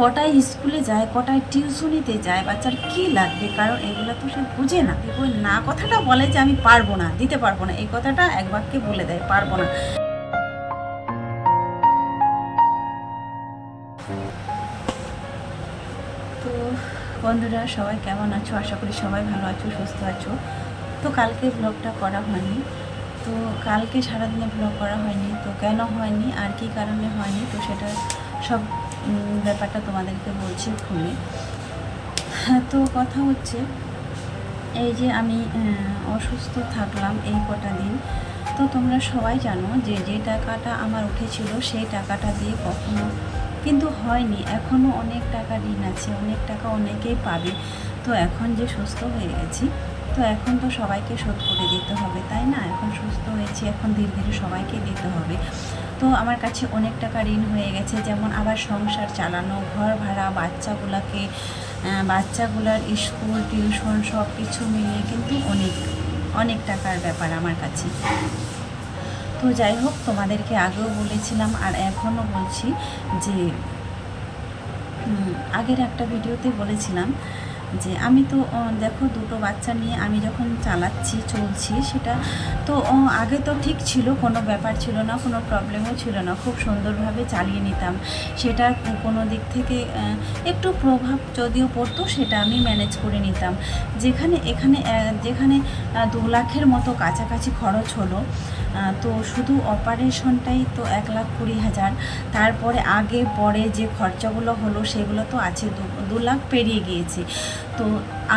কটায় স্কুলে যায়, কটায় টিউশনিতে যায়, বাচ্চার কি লাগবে? কারণ এগুলো তো সে বুঝে না। ওই না, কথাটা বলে যে আমি পারব না, দিতে পারব না। এই কথাটা এক বাক্যে বলে দেয়, পারব না। তো বন্ধুরা, সবাই কেমন আছো? আশা করি সবাই ভালো আছো, সুস্থ আছো। তো কালকে ব্লগটা করা হয়নি। তো কালকে সারাদিনে ব্লগ করা হয়নি, তো কেন হয়নি, আর কি কারণে হয়নি, তো সেটা সব ব্যাপারটা তোমাদেরকে বলছি খুলে। হ্যাঁ, তো কথা হচ্ছে এই যে আমি অসুস্থ থাকলাম এই কটা দিন তো তোমরা সবাই জানো যে যে টাকাটা আমার উঠেছিল সেই টাকাটা দিয়ে কখনো কিন্তু হয়নি। এখনও অনেক টাকা ঋণ আছে অনেক টাকা অনেকেই পাবে। তো এখন যে সুস্থ হয়ে গেছি তো এখন তো সবাইকে শোধ করে দিতে হবে তাই না? এখন সুস্থ হয়েছি এখন ধীরে ধীরে সবাইকে দিতে হবে। তো আমার কাছে অনেক টাকা ঋণ হয়ে গেছে। যেমন আবার সংসার চালানো, ঘর ভাড়া, বাচ্চাগুলোকে বাচ্চাগুলার স্কুল, টিউশন সব কিছু মিলিয়ে কিন্তু অনেক অনেক টাকার ব্যাপার আমার কাছে। তো যাই হোক, তোমাদেরকে আগেও বলেছিলাম আর এখনও বলছি যে আগের একটা ভিডিওতে বলেছিলাম যে আমি তো দেখো দুটো বাচ্চা নিয়ে আমি যখন চালাচ্ছি, চলছি সেটা তো আগে তো ঠিক ছিল, কোনো ব্যাপার ছিল না, কোনো প্রবলেমও ছিল না। খুব সুন্দরভাবে চালিয়ে নিতাম। সেটার কোনো দিক থেকে একটু প্রভাব যদিও পড়তো, সেটা আমি ম্যানেজ করে নিতাম। যেখানে, এখানে যেখানে দু লাখের মতো কাছাকাছি খরচ হলো তো শুধু অপারেশনটাই তো এক লাখ কুড়ি হাজার। তারপরে আগে, পরে যে খরচাগুলো হলো, সেগুলো তো আছে। দু লাখ পেরিয়ে গিয়েছে। তো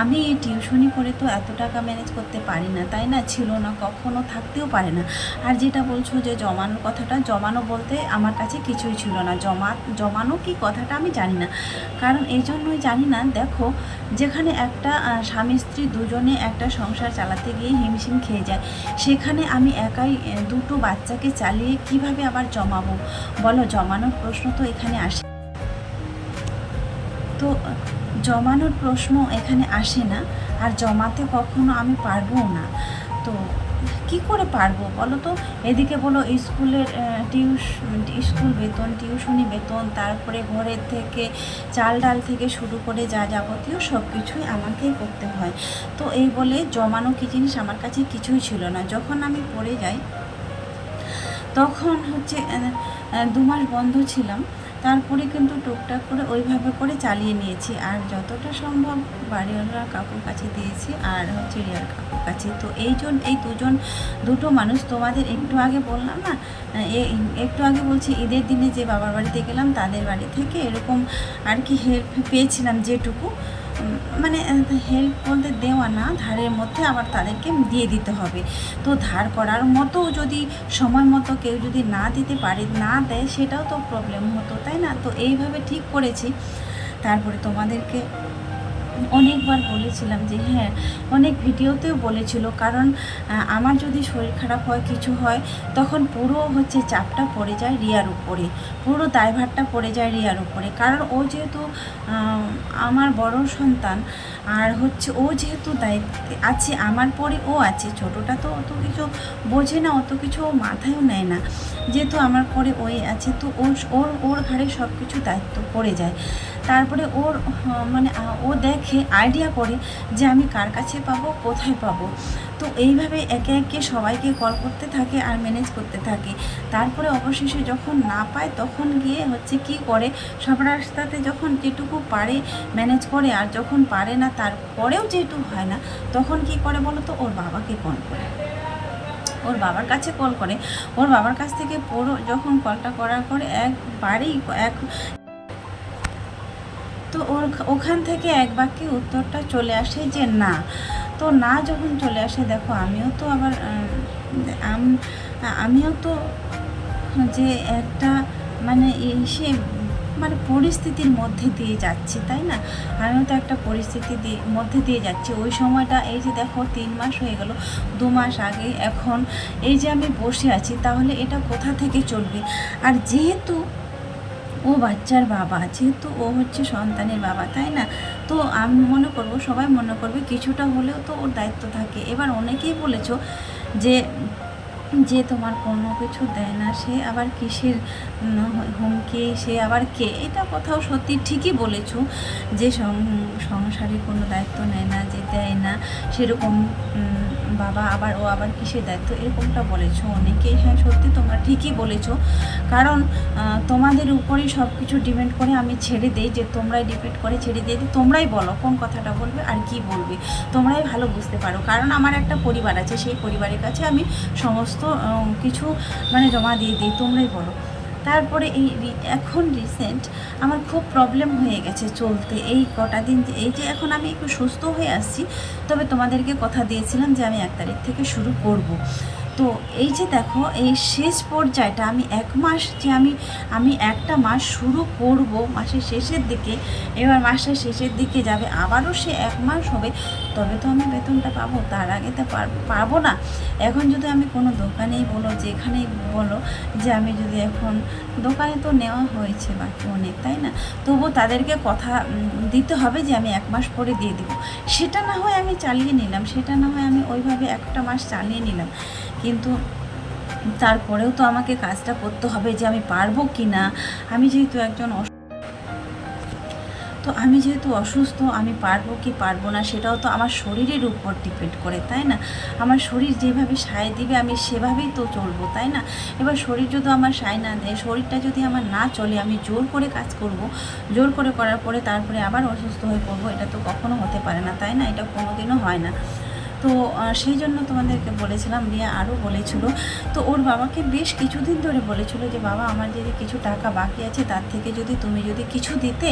আমি টিউশনি করে তো এত টাকা ম্যানেজ করতে পারি না, তাই না? ছিল না, কখনো থাকতেও পারে না। আর যেটা বলছো যে জমানোর কথাটা, জমানো বলতে আমার কাছে কিছুই ছিল না। জমা, জমানো কি কথাটা আমি জানি না। কারণ এই জন্যই জানি না, দেখো, যেখানে একটা স্বামী স্ত্রী দুজনে একটা সংসার চালাতে গিয়ে হিমশিম খেয়ে যায়, সেখানে আমি একাই দুটো বাচ্চাকে চালিয়ে কীভাবে আবার জমাবো? বলো, জমানোর প্রশ্ন তো এখানে আসে। তো জমানোর প্রশ্ন এখানে আসে না, আর জমাতে কখনো আমি পারব না। তো কি করে পারব বলো তো? এদিকে বলো, স্কুলের টিউশ, স্কুল বেতন, টিউশনি বেতন, তারপরে ঘরের থেকে চাল ডাল থেকে শুরু করে যা যাবতীয় সব কিছুই আমাকেই করতে হয়। তো এই বলে জমানো কি জিনিস আমার কাছে কিছুই ছিল না। যখন আমি পড়ে যাই, তখন হচ্ছে দু মাস বন্ধ ছিলাম। তারপরে কিন্তু টুকটাক করে ওইভাবে করে চালিয়ে নিয়েছি। আর যতটা সম্ভব বাড়িওয়ালা কাকুর কাছে দিয়েছি আর হচ্ছে রিয়ার কাকুর কাছে। তো এই জন, এই দুজন, দুটো মানুষ তোমাদের একটু আগে বললাম না একটু আগে বলছি ঈদের দিনে যে বাবার বাড়িতে গেলাম, তাদের বাড়ি থেকে এরকম আর কি হেল্প পেয়েছিলাম যেটুকু। মানে হেল্প বলতে দেওয়া না, ধারের মধ্যে আবার তাদেরকে দিয়ে দিতে হবে। তো ধার করার মতো যদি সময় মতো কেউ যদি না দিতে পারে, না দেয়, সেটাও তো প্রবলেম হতো, তাই না? তো এইভাবে ঠিক করেছি। তারপরে তোমাদেরকে অনেকবার বলেছিলাম যে হ্যাঁ অনেক ভিডিওতেও বলেছিল, কারণ আমার যদি শরীর খারাপ হয়, কিছু হয়, তখন পুরো হচ্ছে চাপটা পড়ে যায় রিয়ার উপরে, পুরো দায়ভারটা পড়ে যায় রিয়ার উপরে, কারণ ও যেহেতু আমার বড় সন্তান, আর হচ্ছে ও যেহেতু দায়িত্বে আছে, আমার পরে ও আছে, ছোটোটা তো অত কিছু বোঝে না, অত কিছু ও মাথায়ও নেয় না, যেহেতু আমার পরে ওই আছে, তো ওর ওর ওর ঘাড়ে সব কিছু দায়িত্ব পড়ে যায়। তারপরে ওর মানে ও দেখে আইডিয়া করে যে আমি কার কাছে পাবো, কোথায় পাবো। তো এইভাবে একে একে সবাইকে কল করতে থাকে আর ম্যানেজ করতে থাকে। তারপরে অবশেষে যখন না পায়, তখন গিয়ে হচ্ছে কি করে সব রাস্তাতে যখন যেটুকু পারে ম্যানেজ করে আর যখন পারে না, তারপরেও যেটুকু হয় না, তখন কি করে বলো তো? ওর বাবাকে কল করে। ওর বাবার কাছে কল করে। ওর বাবার কাছ থেকে পুরো যখন কলটা করার পরে একবারেই এক তো ওর ওখান থেকে এক বাক্যে উত্তরটা চলে আসে যে না। তো না যখন চলে আসে, দেখো, আমিও তো আবার আমিও তো যে একটা মানে সে মানে পরিস্থিতির মধ্যে দিয়ে যাচ্ছি, তাই না? আমিও তো একটা পরিস্থিতি দিয়ে, মধ্যে দিয়ে যাচ্ছি। ওই সময়টা, এই যে দেখো, তিন মাস হয়ে গেল, দু মাস আগে এখন এই যে আমি বসে আছি, তাহলে এটা কোথা থেকে চলবে? আর যেহেতু ও বাচ্চার বাবা, যেহেতু ও হচ্ছে সন্তানের বাবা, তাই না? তো আমি মনে করব, সবাই মনে করবে কিছুটা হলেও তো ওর দায়িত্ব থাকে। এবার অনেকেই বলেছ যে যে তোমার কোনো কিছু দেয় না, সে আবার কিসের হুমকি, সে আবার কে? এটা কথাও সত্যি ঠিকই বলেছ যে সংসারে কোনো দায়িত্ব নেয় না, যে দেয় না, সেরকম বাবা, আবার ও আবার কিসের দায়িত্ব? এরকমটা বলেছ? অনেকেই হ্যাঁ সত্যি তোমরা ঠিকই বলেছ। কারণ তোমাদের উপরেই সব কিছু ডিপেন্ড করে আমি ছেড়ে দিই যে তোমরাই ডিপেন্ড করে ছেড়ে দিয়ে তোমরাই বলো কোন কথাটা বলবে আর কি বলবে। তোমরাই ভালো বুঝতে পারো। কারণ আমার একটা পরিবার আছে, সেই পরিবারের কাছে আমি সমস্ত কিছু মানে জমা দিয়ে দিই। তোমরাই বলো। তারপরে এই এখন রিসেন্ট আমার খুব প্রবলেম হয়ে গেছে চলতে। এই কটা দিন এই যে এখন আমি একটু সুস্থ হয়ে আসছি, তবে তোমাদেরকে কথা দিয়েছিলাম যে আমি এক তারিখ থেকে শুরু করব। তো এই যে দেখো, এই শেষ পর্যায়টা আমি এক মাস যে আমি আমি একটা মাস শুরু করব মাসের শেষের দিকে, এবার মাসের শেষের দিকে যাবে, আবারও সে এক মাস হবে, তবে তো আমি বেতনটা পাবো, তার আগে তো পারব না। এখন যদি আমি কোনো দোকানেই বলো, যেখানেই বলো যে আমি যদি এখন, দোকানে তো নেওয়া হয়েছে বাকি অনেক, তাই না? তবু তাদেরকে কথা দিতে হবে যে আমি এক মাস পরে দিয়ে দিব। সেটা না হয় আমি চালিয়ে নিলাম, সেটা না হয় আমি ওইভাবে একটা মাস চালিয়ে নিলাম। কিন্তু তারপরেও তো আমাকে কাজটা করতে হবে যে আমি পারব কি না আমি যেহেতু একজন তো আমি যেহেতু অসুস্থ, আমি পারব কি পারব না সেটাও তো আমার শরীরের উপর ডিপেন্ড করে, তাই না? আমার শরীর যেভাবে সায় দিবে, আমি সেভাবেই তো চলবো, তাই না? এবার শরীর যদি আমার সায় না দেয়, শরীরটা যদি আমার না চলে, আমি জোর করে কাজ করব, জোর করে করার পরে তারপরে আবার অসুস্থ হয়ে পড়ব, এটা তো কখনো হতে পারে না, তাই না? এটা কোনোদিনও হয় না। তো সেই জন্য তোমাদেরকে বলেছিলাম, রিয়া আরও বলেছিল। তো ওর বাবাকে বেশ কিছুদিন ধরে বলেছিল যে, বাবা, আমার যদি কিছু টাকা বাকি আছে, তার থেকে যদি তুমি যদি কিছু দিতে,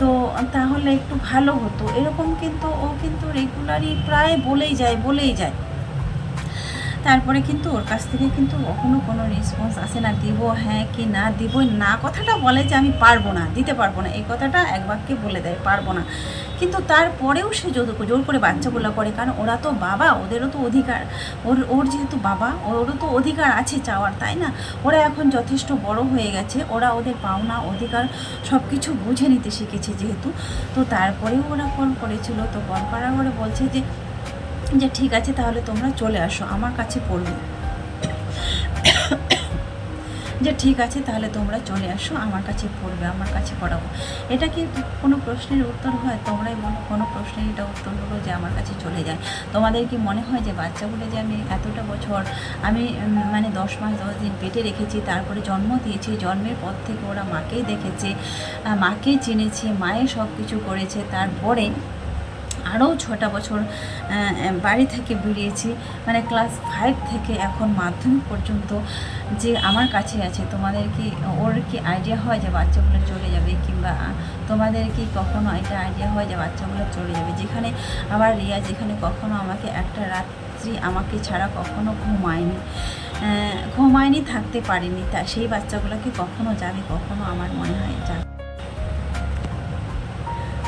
তো তাহলে একটু ভালো হতো। এরকম কিন্তু ও কিন্তু রেগুলারই প্রায় বলেই যায় বলেই যায়। তারপরে কিন্তু ওর কাছ থেকে কিন্তু কখনো কোনো রেসপন্স আসে না, দিব হ্যাঁ কি না, দিব না, কথাটা বলে যে আমি পারব না, দিতে পারব না, এই কথাটা এক বাক্যে বলে দেয়, পারব না। কিন্তু তারপরেও সে জোর জোর করে বাচ্চাগুলো করে, কারণ ওরা তো বাবা, ওদেরও তো অধিকার। ওর ওর যেহেতু বাবা, ওরও তো অধিকার আছে চাওয়ার, তাই না? ওরা এখন যথেষ্ট বড় হয়ে গেছে, ওরা ওদের পাওনা, অধিকার সব কিছু বুঝে নিতে শিখেছে যেহেতু। তো তারপরেও ওরা কল করেছিল, তো কল করার পরে বলছে যে যে ঠিক আছে, তাহলে তোমরা চলে আসো, আমার কাছে পড়বে। যে ঠিক আছে, তাহলে তোমরা চলে আসো, আমার কাছে পড়বে, আমার কাছে পড়াবো এটা কি কোনো প্রশ্নের উত্তর হয়? তোমরাই বলো, কোনো প্রশ্নের এটা উত্তর হলো যে আমার কাছে চলে যায়। তোমাদের কি মনে হয় যে বাচ্চাগুলো যে আমি এতটা বছর, আমি মানে দশ মাস, দশ দিন পেটে রেখেছি, তারপরে জন্ম দিয়েছি, জন্মের পর থেকে ওরা মাকেই দেখেছে মাকেই চিনেছে মায়ের সব কিছু করেছে, তারপরে আরও ছটা বছর বাড়ি থেকে বেরিয়েছি। মানে ক্লাস ফাইভ থেকে এখন মাধ্যমিক পর্যন্ত যে আমার কাছে আছে, তোমাদের কি, ওর কি আইডিয়া হয় যে বাচ্চাগুলো চলে যাবে কিংবা তোমাদের কি কখনো এটা আইডিয়া হয় যে বাচ্চাগুলো চলে যাবে? যেখানে আবার রিয়া, যেখানে কখনো আমাকে একটা রাত্রি আমাকে ছাড়া কখনো ঘুমায়নি। ঘুমায়নি, থাকতে পারিনি। তা সেই বাচ্চাগুলো কি কখনো যাবে, কখনো আমার মনে হয় যাবে।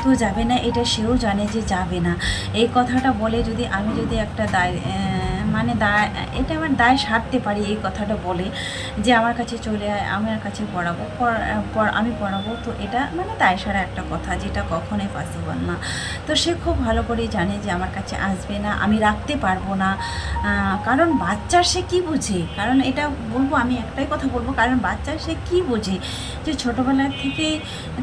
তো যাবে না, এটা সেও জানে যে যাবে না। এই কথাটা বলে যদি আমি যদি একটা দায় মানে দায় এটা আমার দায় সারতে পারি এই কথাটা বলে যে আমার কাছে চলে আয়, আমার কাছে পড়াবো, পড়- পড়- আমি পড়াবো। তো এটা মানে দায় সারা একটা কথা যেটা কখনোই পসিবল না। তো সে খুব ভালো করেই জানে যে আমার কাছে আসবে না, আমি রাখতে পারব না। কারণ বাচ্চার সে কি বোঝে? কারণ এটা বলব, আমি একটাই কথা বলব, কারণ বাচ্চার সে কি বোঝে? যে ছোটোবেলার থেকে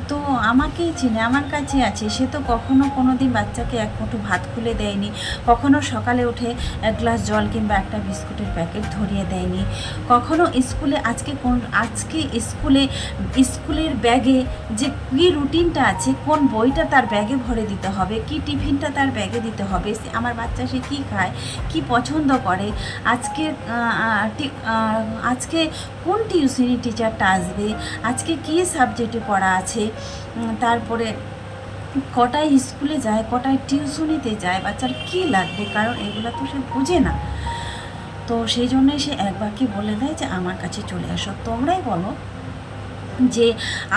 তো আমাকেই চিনে, আমার কাছে আছে। সে তো কখনো কোনো দিন বাচ্চাকে এক মুঠো ভাত খুলে দেয়নি, কখনো সকালে উঠে এক গ্লাস জল কিংবা একটা বিস্কুটের প্যাকেট ধরিয়ে দেয়নি। কখনো স্কুলে, আজকে কোন, আজকে স্কুলে, স্কুলের ব্যাগে যে কী রুটিনটা আছে, কোন বইটা তার ব্যাগে ভরে দিতে হবে, কি টিফিনটা তার ব্যাগে দিতে হবে, সে আমার বাচ্চা সে কী খায়, কি পছন্দ করে, আজকে আজকে কোন টিউশনি টিচারটা আসবে, আজকে কী সাবজেক্টে পড়া আছে তারপরে কটায় স্কুলে যায়, কটায় টিউশনিতে যায়, বাচ্চার কী লাগবে? কারণ এগুলো তো সে বোঝে না। তো সেই জন্যই সে একবারকে বলে দেয় যে, আমার কাছে চলে আসো তোমরাই বলো। যে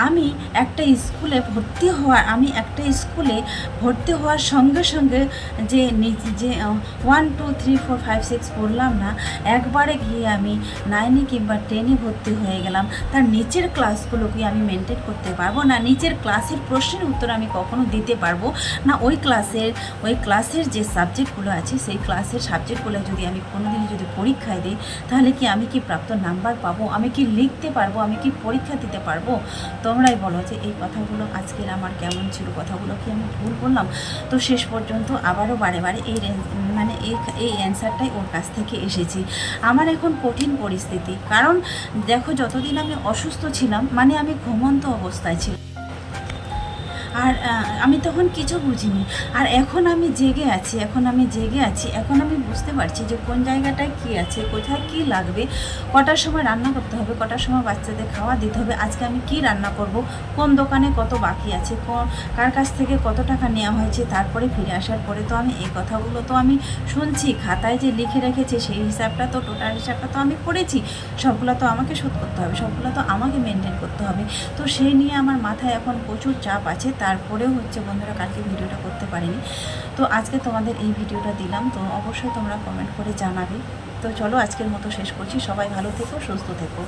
আমি একটা স্কুলে ভর্তি হওয়ার, আমি একটা স্কুলে ভর্তি হওয়ার সঙ্গে সঙ্গে যে যে one two three four five six পড়লাম না, একবারে গিয়ে আমি নাইনে কিংবা টেনে ভর্তি হয়ে গেলাম। তার নিচের ক্লাসগুলো কি আমি মেনটেন করতে পারব না। নিচের ক্লাসের প্রশ্নের উত্তর আমি কখনো দিতে পারব না। ওই ক্লাসের ওই ক্লাসের যে সাবজেক্টগুলো আছে, সেই ক্লাসের সাবজেক্টগুলো যদি আমি কোনোদিনও যদি পরীক্ষায় দিই, তাহলে কি আমি কি প্রাপ্ত নাম্বার পাবো? আমি কি লিখতে পারব? আমি কি পরীক্ষা দিতে পারব তোমরাই বলো যে এই কথাগুলো আজকের আমার কেমন ছিল, কথাগুলো কি আমি ভুল বললাম? তো শেষ পর্যন্ত আবারও বারে বারে এই মানে এই এই অ্যান্সারটাই ওর কাছ থেকে এসেছি। আমার এখন কঠিন পরিস্থিতি। কারণ দেখো, যতদিন আমি অসুস্থ ছিলাম মানে আমি ঘুমন্ত অবস্থায় ছিলাম। আর আমি তখন কিছু বুঝিনি। আর এখন আমি জেগে আছি, এখন আমি জেগে আছি, এখন আমি বুঝতে পারছি যে কোন জায়গাটায় কী আছে, কোথায় কী লাগবে। কটার সময় রান্না করতে হবে, কটার সময় বাচ্চাদের খাওয়া দিতে হবে, আজকে আমি কি রান্না করব, কোন দোকানে কত বাকি আছে কার কাছ থেকে কত টাকা নেওয়া হয়েছে, তারপরে ফিরে আসার পরে তো আমি এই কথাগুলো তো আমি শুনছি, খাতায় যে লিখে রেখেছে সেই হিসাবটা তো, টোটাল হিসাবটা তো আমি করেছি। সবগুলো তো আমাকে শোধ করতে হবে, সবগুলো তো আমাকে মেনটেন করতে হবে। তো সেই নিয়ে আমার মাথায় এখন প্রচুর চাপ আছে তারপরেও হচ্ছে বন্ধুরা কালকে ভিডিওটা করতে পারিনি। তো আজকে তোমাদের এই ভিডিওটা দিলাম, তো অবশ্যই তোমরা কমেন্ট করে জানাবে। তো চলো আজকের মতো শেষ করছি। সবাই ভালো থেকো, সুস্থ থেকো।